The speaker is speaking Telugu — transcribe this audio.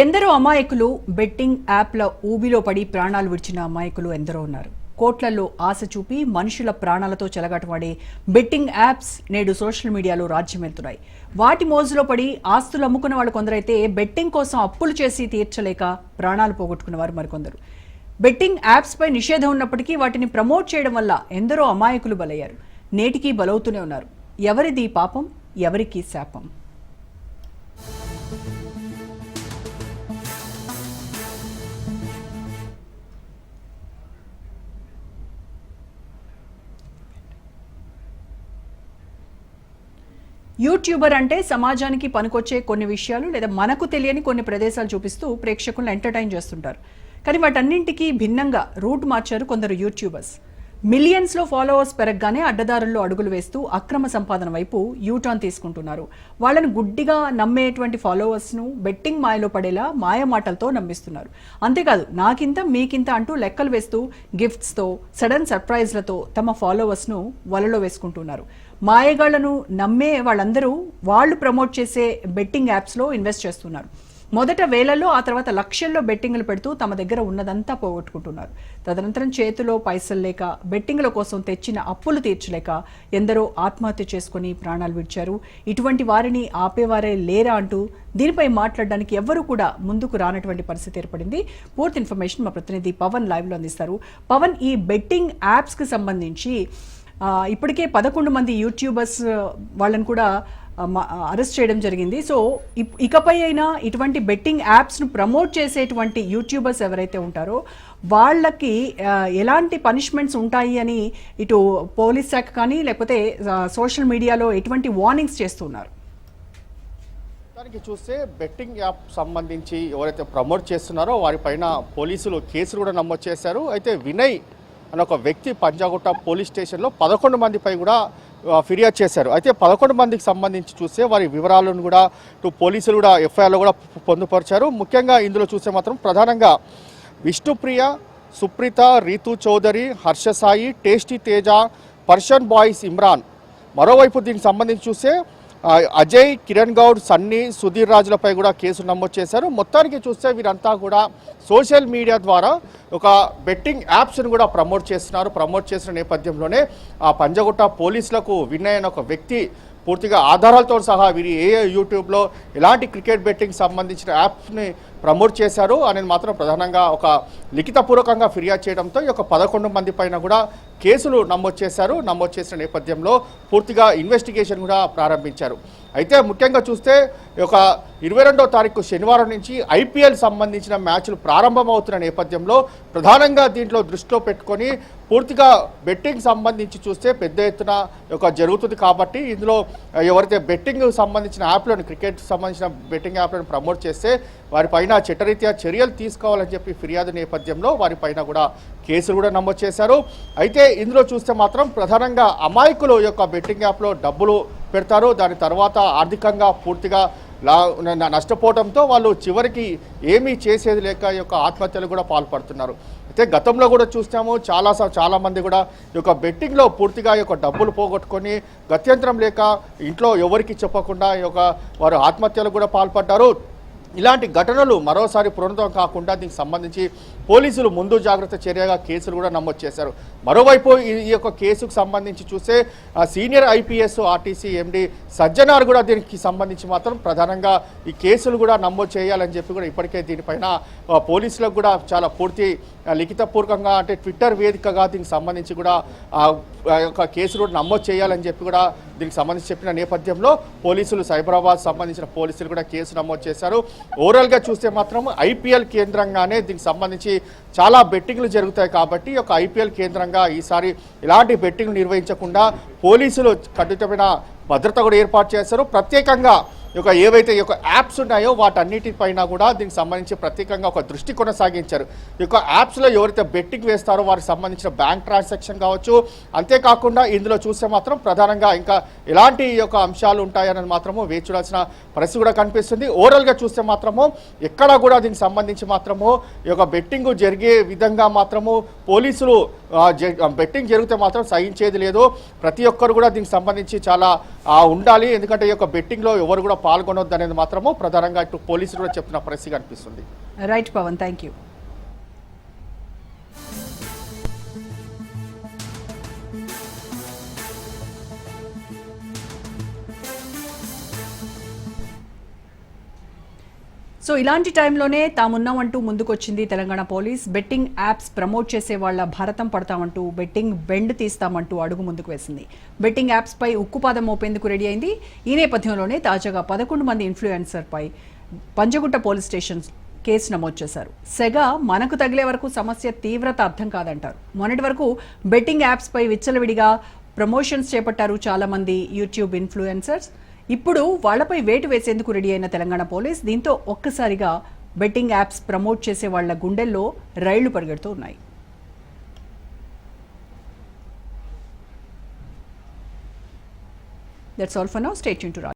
ఎందరో అమాయకులు బెట్టింగ్ యాప్ల ఊబిలో పడి ప్రాణాలు విడిచిన అమాయకులు ఎందరో ఉన్నారు. కోట్లలో ఆశ చూపి మనుషుల ప్రాణాలతో చెలగాటమాడే బెట్టింగ్ యాప్స్ నేడు సోషల్ మీడియాలో రాజ్యమెళ్తున్నాయి వాటి మోజులో పడి ఆస్తులు అమ్ముకున్న వాళ్ళు కొందరైతే బెట్టింగ్ కోసం అప్పులు చేసి తీర్చలేక ప్రాణాలు పోగొట్టుకున్న వారు మరికొందరు. బెట్టింగ్ యాప్స్ పై నిషేధం ఉన్నప్పటికీ వాటిని ప్రమోట్ చేయడం వల్ల ఎందరో అమాయకులు బలయ్యారు. నేటికీ బలవుతూనే ఉన్నారు. ఎవరిది పాపం? ఎవరికి శాపం? యూట్యూబర్ అంటే సమాజానికి పనికొచ్చే కొన్ని విషయాలు లేదా మనకు తెలియని కొన్ని ప్రదేశాలు చూపిస్తూ ప్రేక్షకులను ఎంటర్టైన్ చేస్తుంటారు. కానీ వాటన్నింటికీ భిన్నంగా రూట్ మార్చారు కొందరు యూట్యూబర్స్. మిలియన్స్లో ఫాలోవర్స్ పెరగగానే అడ్డదారుల్లో అడుగులు వేస్తూ అక్రమ సంపాదన వైపు యూటర్న్ తీసుకుంటున్నారు. వాళ్ళని గుడ్డిగా నమ్మేటువంటి ఫాలోవర్స్ను బెట్టింగ్ మాయలో పడేలా మాయమాటలతో నమ్మిస్తున్నారు. అంతేకాదు నాకింత మీకింత అంటూ లెక్కలు వేస్తూ గిఫ్ట్స్తో సడన్ సర్ప్రైజ్లతో తమ ఫాలోవర్స్ను వలలో వేసుకుంటున్నారు. మాయగాళ్ళను నమ్మే వాళ్ళందరూ వాళ్ళు ప్రమోట్ చేసే బెట్టింగ్ యాప్స్లో ఇన్వెస్ట్ చేస్తున్నారు. మొదట వేలల్లో ఆ తర్వాత లక్షల్లో బెట్టింగ్లు పెడుతూ తమ దగ్గర ఉన్నదంతా పోగొట్టుకుంటున్నారు. తదనంతరం చేతిలో పైసలు లేక బెట్టింగ్ల కోసం తెచ్చిన అప్పులు తీర్చలేక ఎందరో ఆత్మహత్య చేసుకుని ప్రాణాలు విడిచారు. ఇటువంటి వారిని ఆపేవారే లేరా అంటూ దీనిపై మాట్లాడడానికి ఎవ్వరూ కూడా ముందుకు రానటువంటి పరిస్థితి ఏర్పడింది. పూర్తి ఇన్ఫర్మేషన్ మా ప్రతినిధి పవన్ లైవ్లో అందిస్తారు. పవన్ ఈ బెట్టింగ్ యాప్స్కి సంబంధించి ఇప్పటికే పదకొండు మంది యూట్యూబర్స్ వాళ్ళని కూడా అరెస్ట్ చేయడం జరిగింది. సో ఇకపై అయినా ఇటువంటి బెట్టింగ్ యాప్స్ను ప్రమోట్ చేసేటువంటి యూట్యూబర్స్ ఎవరైతే ఉంటారో వాళ్ళకి ఎలాంటి పనిష్మెంట్స్ ఉంటాయి అని ఇటు పోలీస్ శాఖ కానీ లేకపోతే సోషల్ మీడియాలో ఎటువంటి వార్నింగ్స్ చేస్తున్నారు దానికి చూస్తే బెట్టింగ్ యాప్ సంబంధించి ఎవరైతే ప్రమోట్ చేస్తున్నారో వారిపైన పోలీసులు కేసులు కూడా నమోదు చేశారు. అయితే వినయ్ అని ఒక వ్యక్తి పంజాగుట్ట పోలీస్ స్టేషన్లో పదకొండు మందిపై కూడా ఫిర్యాదు చేశారు. అయితే పదకొండు మందికి సంబంధించి చూస్తే వారి వివరాలను కూడా ఇటు పోలీసులు కూడా ఎఫ్ఐఆర్లో కూడా పొందుపరిచారు. ముఖ్యంగా ఇందులో చూస్తే మాత్రం ప్రధానంగా విష్ణుప్రియ సుప్రీత రీతు చౌదరి హర్షసాయి టేస్టీ తేజ పర్షన్ బాయ్స్ ఇమ్రాన్. మరోవైపు దీనికి సంబంధించి చూస్తే అజయ్ కిరణ్ గౌడ్ సన్నీ సుధీర్ రాజులపై కూడా కేసు నమోదు చేశారు. మొత్తానికి చూస్తే వీరంతా కూడా సోషల్ మీడియా ద్వారా ఒక బెట్టింగ్ యాప్స్ను కూడా ప్రమోట్ చేస్తున్నారు. ప్రమోట్ చేసిన నేపథ్యంలోనే ఆ పంజగుట్ట పోలీసులకు విన్ అయిన ఒక వ్యక్తి పూర్తిగా ఆధారాలతో సహా వీరి ఏ యూట్యూబ్లో ఎలాంటి క్రికెట్ బెట్టింగ్ సంబంధించిన యాప్స్ని ప్రమోట్ చేశారు అనేది మాత్రం ప్రధానంగా ఒక లిఖితపూర్వకంగా ఫిర్యాదు చేయడంతో ఈ యొక్క పదకొండు మంది పైన కూడా కేసులు నమోదు చేశారు. నమోదు చేసిన నేపథ్యంలో పూర్తిగా ఇన్వెస్టిగేషన్ కూడా ప్రారంభించారు. అయితే ముఖ్యంగా చూస్తే ఒక ఇరవై రెండో తారీఖు శనివారం నుంచి ఐపీఎల్ సంబంధించిన మ్యాచ్లు ప్రారంభమవుతున్న నేపథ్యంలో ప్రధానంగా దీంట్లో దృష్టిలో పెట్టుకొని పూర్తిగా బెట్టింగ్ సంబంధించి చూస్తే పెద్ద ఎత్తున ఒక జరుగుతుంది కాబట్టి ఇందులో ఎవరైతే బెట్టింగ్ సంబంధించిన యాప్లను క్రికెట్ సంబంధించిన బెట్టింగ్ యాప్లను ప్రమోట్ చేస్తే వారిపైన చట్టరీత్యా చర్యలు తీసుకోవాలని చెప్పి ఫిర్యాదు నేపథ్యంలో వారిపైన కూడా కేసులు కూడా నమోదు చేశారు. అయితే ఇందులో చూస్తే మాత్రం ప్రధానంగా అమాయకులు యొక్క బెట్టింగ్ యాప్లో డబ్బులు పెడతారు దాని తర్వాత ఆర్థికంగా పూర్తిగా లా నష్టపోవడంతో వాళ్ళు చివరికి ఏమీ చేసేది లేక ఈ యొక్క ఆత్మహత్యలు కూడా పాల్పడుతున్నారు. అయితే గతంలో కూడా చూసాము చాలా చాలామంది చాలా మంది కూడా ఈ యొక్క బెట్టింగ్లో పూర్తిగా ఈ యొక్క డబ్బులు పోగొట్టుకొని గత్యంతరం లేక ఇంట్లో ఎవరికి చెప్పకుండా ఈ యొక్క వారు ఆత్మహత్యలు కూడా పాల్పడ్డారు. ఇలాంటి ఘటనలు మరోసారి పునరుద్ధం కాకుండా దీనికి సంబంధించి పోలీసులు ముందు జాగ్రత్త చర్యగా కేసులు కూడా నమోదు చేశారు. మరోవైపు ఈ యొక్క కేసుకు సంబంధించి చూస్తే senior IPS RTC MD Sajjanar కూడా దీనికి సంబంధించి మాత్రం ప్రధానంగా ఈ కేసులు కూడా నమోదు చేయాలని చెప్పి కూడా ఇప్పటికే దీనిపైన పోలీసులకు కూడా చాలా పూర్తి లిఖితపూర్వకంగా అంటే ట్విట్టర్ వేదికగా దీనికి సంబంధించి కూడా ఆ, యొక్క కేసులు కూడా నమోదు చేయాలని చెప్పి కూడా దీనికి సంబంధించి చెప్పిన నేపథ్యంలో పోలీసులు సైబరాబాద్ సంబంధించిన పోలీసులు కూడా కేసు నమోదు చేశారు. ఓవరాల్గా చూస్తే మాత్రం ఐపీఎల్ కేంద్రంగానే దీనికి సంబంధించి చాలా బెట్టింగ్లు జరుగుతాయి కాబట్టి ఒక ఐపీఎల్ కేంద్రంగా ఈసారి ఎలాంటి బెట్టింగ్లు నిర్వహించకుండా పోలీసులు కఠితమైన భద్రత కూడా ఏర్పాటు చేశారు. ప్రత్యేకంగా యొక్క ఏవైతే ఈ యొక్క యాప్స్ ఉన్నాయో వాటన్నిటిపైన కూడా దీనికి సంబంధించి ప్రత్యేకంగా ఒక దృష్టి కొనసాగించారు. ఈ యొక్క యాప్స్లో ఎవరైతే బెట్టింగ్ వేస్తారో వారికి సంబంధించిన బ్యాంక్ ట్రాన్సాక్షన్ కావచ్చు. అంతేకాకుండా ఇందులో చూస్తే మాత్రం ప్రధానంగా ఇంకా ఎలాంటి యొక్క అంశాలు ఉంటాయని మాత్రము వేచి చూడాల్సిన పరిస్థితి కూడా కనిపిస్తుంది. ఓవరాల్గా చూస్తే మాత్రము ఎక్కడా కూడా దీనికి సంబంధించి మాత్రము ఈ యొక్క బెట్టింగ్ జరిగే విధంగా మాత్రము పోలీసులు జ- బెట్టింగ్ జరిగితే మాత్రం సహించేది లేదు. ప్రతి ఒక్కరు కూడా దీనికి సంబంధించి చాలా ఉండాలి. ఎందుకంటే ఈ యొక్క బెట్టింగ్లో ఎవరు కూడా పాల్గొనొద్దు అనేది మాత్రము ప్రధానంగా ఇటు పోలీసులు కూడా చెప్తున్న పరిస్థితి కనిపిస్తుంది. రైట్ పవన్ థ్యాంక్ సో ఇలాంటి టైంలోనే తామున్నామంటూ ముందుకొచ్చింది Telangana police. Betting apps promote చేసే వాళ్ళ భారతం పడతామంటూ బెట్టింగ్ బెండ్ తీస్తామంటూ అడుగు ముందుకు వేసింది. బెట్టింగ్ యాప్స్ పై ఉక్కుపాదం మోపేందుకు రెడీ అయింది. ఈ నేపథ్యంలోనే తాజాగా పదకొండు మంది ఇన్ఫ్లుయెన్సర్ పై పంజగుట్ట పోలీస్ స్టేషన్ కేసు నమోదు చేశారు. సెగ మనకు తగిలే వరకు సమస్య తీవ్రత అర్థం కాదంటారు. మొన్నటి వరకు బెట్టింగ్ యాప్స్ పై విచ్చలవిడిగా ప్రమోషన్స్ చేపట్టారు చాలా మంది యూట్యూబ్ ఇన్ఫ్లుయెన్సర్స్. ఇప్పుడు వాళ్ళపై వేటు వేసేందుకు రెడీ అయిన తెలంగాణ పోలీస్ దీంతో ఒక్కసారిగా బెట్టింగ్ యాప్స్ ప్రమోట్ చేసే వాళ్ళ గుండెల్లో రైళ్ళు పరిగెడుతూ ఉన్నాయి. That's all for now state to